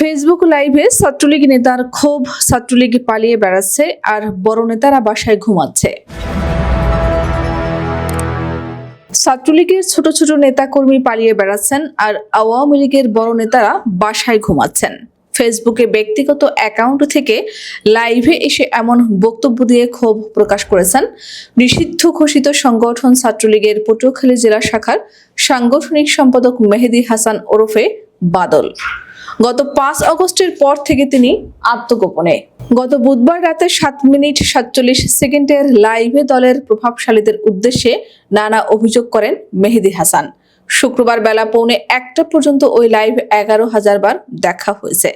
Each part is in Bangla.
ফেসবুক লাইভে ছাত্রলীগ নেতার ক্ষোভ ছাত্রলীগ পালিয়ে বেড়াচ্ছে আর বড় নেতারা বাসায় ঘুমাচ্ছে। ছাত্রলীগের ছোট ছোট নেতাকর্মী পালিয়ে বেড়াচ্ছেন আর আওয়ামী লীগের বড় নেতারা বাসায় ঘুমাচ্ছেন। ফেসবুকে ব্যক্তিগত অ্যাকাউন্ট থেকে লাইভে এসে এমন বক্তব্য দিয়ে ক্ষোভ প্রকাশ করেছেন নিষিদ্ধ ঘোষিত সংগঠন ছাত্রলীগের পটুয়াখালী জেলা শাখার সাংগঠনিক সম্পাদক মেহেদি হাসান ওরফে বাদল। গত পাঁচ আগস্টের পর থেকে তিনি আত্মগোপনে। গত বুধবার রাতে সাত মিনিট সাতচল্লিশ সেকেন্ডের লাইভে দলের প্রভাবশালীদের উদ্দেশ্যে নানা অভিযোগ করেন মেহেদি হাসান। শুক্রবার বেলা পৌনে একটা পর্যন্ত ওই লাইভ এগারো হাজার বার দেখা হয়েছে।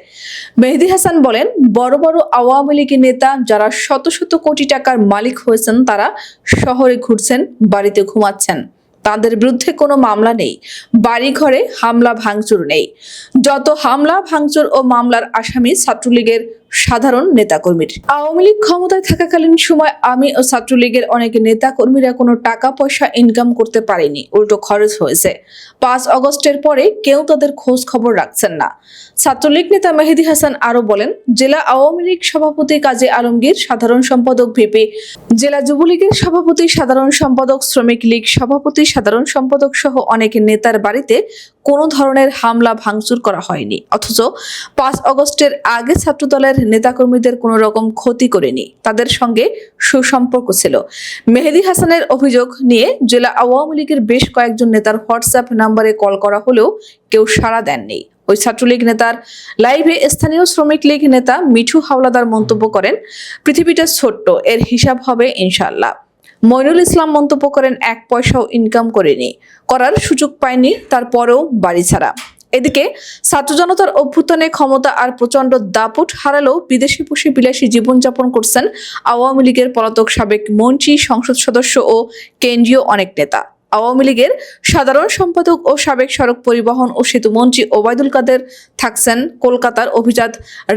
মেহেদি হাসান বলেন, বড় বড় আওয়ামী লীগের নেতা যারা শত শত কোটি টাকার মালিক হয়েছেন, তারা শহরে ঘুরছেন, বাড়িতে ঘুমাচ্ছেন। তাদের বিরুদ্ধে কোনো মামলা নেই। বাড়িঘরে হামলা ভাঙচুর নেই। যত হামলা, ভাঙচুর ও মামলার আসামি ছাত্রলীগের সাধারণ নেতাকর্মীর। আওয়ামী লীগ ক্ষমতায় থাকাকালীন সময় আমি ও ছাত্রলীগের অনেক নেতাকর্মীরা কোনো টাকা পয়সা ইনকাম করতে পারেনি, উল্টো খরচ হয়েছে। পাঁচ অগস্টের পরে কেউ তাদের খোঁজ খবর রাখছেন না। ছাত্রলীগ নেতা মেহেদি হাসান আরও বলেন, জেলা আওয়ামী লীগ সভাপতি কাজী আলমগীর, সাধারণ সম্পাদক ভিপি, জেলা যুবলীগের সভাপতি, সাধারণ সম্পাদক, শ্রমিক লীগ সভাপতি, সাধারণ সম্পাদক সহ অনেক নেতার বাড়িতে কোনো ধরনের হামলা ভাঙচুর করা হয়নি। অথচ পাঁচ অগস্টের আগে ছাত্রদলের নেতাকর্মীদের কোনো রকম ক্ষতি করেনি। তাদের সঙ্গে সুসম্পর্ক ছিল। মেহেদি হাসানের অভিযোগ নিয়ে জেলা আওয়ামী লীগের বেশ কয়েকজন নেতার হোয়াটসঅ্যাপ নাম্বারে কল করা হলেও কেউ সাড়া দেননি। ওই ছাত্রলীগ নেতার লাইভে স্থানীয় শ্রমিক লীগ নেতা মিঠু হাওলাদার মন্তব্য করেন, পৃথিবীটা ছোট্ট, এর হিসাব হবে ইনশাল্লাহ মইনুল ইসলাম মন্তব্য করেন, এক পয়সাও ইনকাম করেনি। করার সুযোগ পায়নি, তারপরেও বাড়ি ছাড়া। এদিকে ছাত্র জনতার অভ্যুত্থানে ক্ষমতা আর প্রচণ্ড দাপট হারালেও বিদেশে বসে বিলাসী জীবনযাপন করছেন আওয়ামী লীগের পলাতক সাবেক মন্ত্রী, সংসদ সদস্য ও কেন্দ্রীয় অনেক নেতা। আওয়ামী লীগের সাধারণ সম্পাদক ও সাবেক সড়ক পরিবহন ও সেতু মন্ত্রী ওবায়দুল কাদের থাকছেন কলকাতার অভিজাত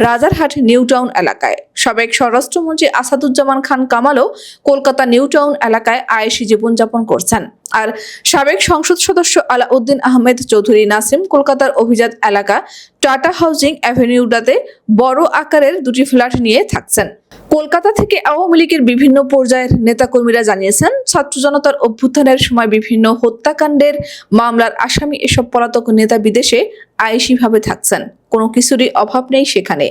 রাজারহাট নিউ টাউন এলাকায়। সাবেক স্বরাষ্ট্রমন্ত্রী আসাদুজ্জামান খান কামালও কলকাতা নিউ টাউন এলাকায় আয়েসি জীবনযাপন করছেন। আর সাবেক সংসদ সদস্য আলাউদ্দিন আহমেদ চৌধুরী নাসিম কলকাতার অভিজাত এলাকা টাটা হাউজিং অ্যাভিনিউটাতে বড় আকারের দুটি ফ্ল্যাট নিয়ে থাকছেন। কলকাতা থেকে আওয়ামী লীগের বিভিন্ন পর্যায়ের নেতাকর্মীরা জানিয়েছেন, ছাত্র জনতার অভ্যুত্থানের সময় বিভিন্ন হত্যাকাণ্ডের মামলার আসামি এসব পলাতক নেতা বিদেশে আয়েসিভাবে থাকছেন। কোনো কিছুরই অভাব নেই সেখানে।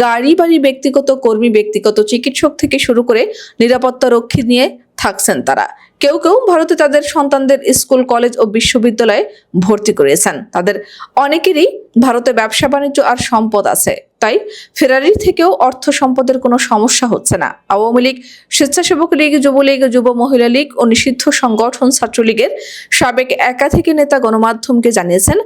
গাড়ি, বাড়ি ব্যক্তিগত, কর্মী ব্যক্তিগত, চিকিৎসক থেকে শুরু করে নিরাপত্তা রক্ষী নিয়ে থাকছেন তারা। কেউ কেউ ভারতে তাদের সন্তানদের স্কুল, কলেজ ও বিশ্ববিদ্যালয়ে ভর্তি করিয়েছেন তাদের অনেকেরই ভারতে ব্যবসা বাণিজ্য আর সম্পদ আছে। তাই ফেরারি থেকেও অর্থ সম্পদের কোনো সমস্যা হচ্ছে না। আওয়ামী লীগ স্বেচ্ছাসেবক লীগ, যুবলীগ, যুব মহিলা লীগ ও নিষিদ্ধ সংগঠন ছাত্রলীগের সাবেক একাধিক নেতা গণমাধ্যমকে জানিয়েছেন,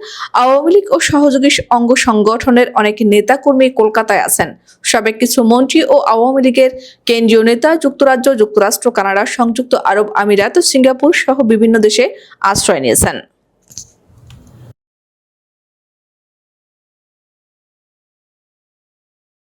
আওয়ামী লীগ ও সহযোগী অঙ্গ সংগঠনের অনেক নেতাকর্মী কলকাতায় আছেন। সাবেক কিছু মন্ত্রী ও আওয়ামী লীগের কেন্দ্রীয় নেতা, যুক্তরাজ্য, যুক্তরাষ্ট্র, কানাডা সংযুক্ত আরব আমিরাত সিঙ্গাপুর সহ বিভিন্ন দেশে আশ্রয় নিয়েছেন।